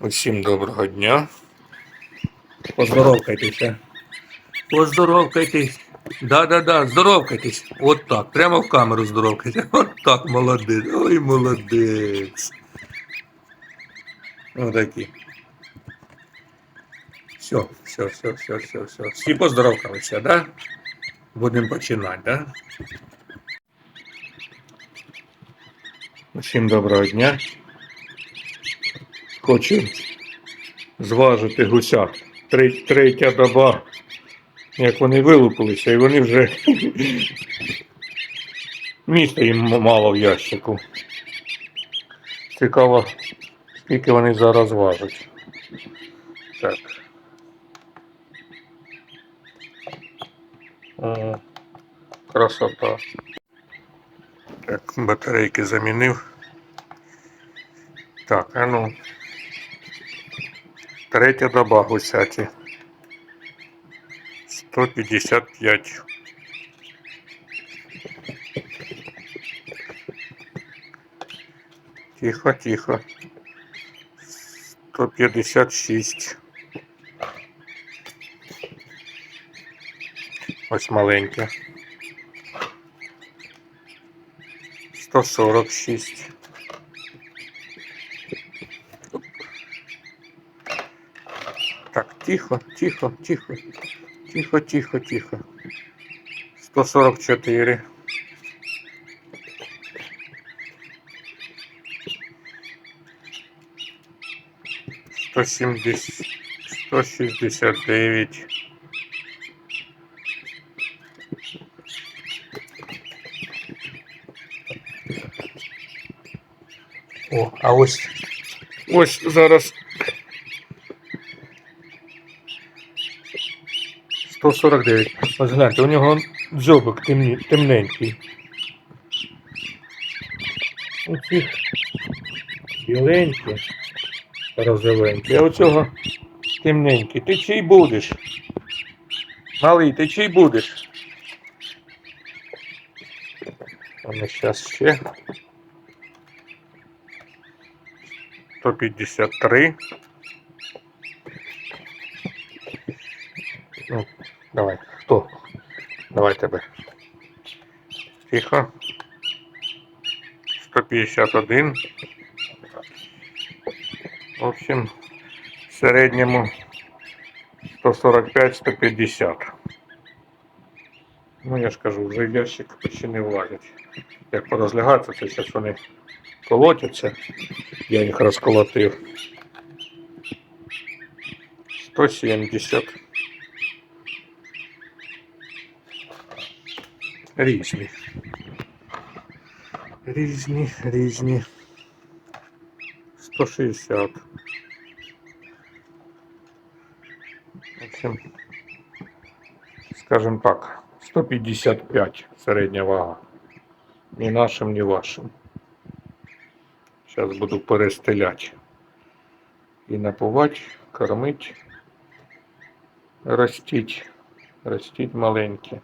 Усім доброго дня. Поздоровкайтеся. Поздоровкайтесь. Да-да-да, здоровкайтесь. От так, прямо в камеру здоровкайтесь. От так, молодець. Ой, молодець. Отакі. Все, все, все, все, все, все. Всі поздоровкалися, да? Будемо починати, да? Усім доброго дня. Хочу зважити гуся. Третя доба, як вони вилупилися, і вони вже місця їм мало в ящику. Цікаво, скільки вони зараз важать. Так. О, красота. Так, батарейки замінив. Так, а ну. Третя доба гусяті. 155. Тихо, тихо. 156. Ось маленька. 146. Тихо, тихо, тихо, тихо, тихо, тихо. 144. Сто сімдесят, сто шістдесят дев'ять. О, а ось ось зараз 149. Ось гляньте, у нього дзьобик темні, темненький. Оці біленькі, розовенькі, а оцього темненький. Ти чий будеш? Малий, ти чий будеш? А ми зараз ще. 153. Давай, хто? Давай тебе. Тихо. 151. В общем, в середньому 145-150. Ну, я ж кажу, вже ящик почти не влазить. Як порозлягатися, це зараз вони колотяться. Я їх розколотив. 170. Різні. Різні, різні. 160. В общем, скажем так, 155 середня вага. Ні нашим, ні вашим. Зараз буду перестеляти. І напувати, кормити, ростіть. Ростіть маленькі.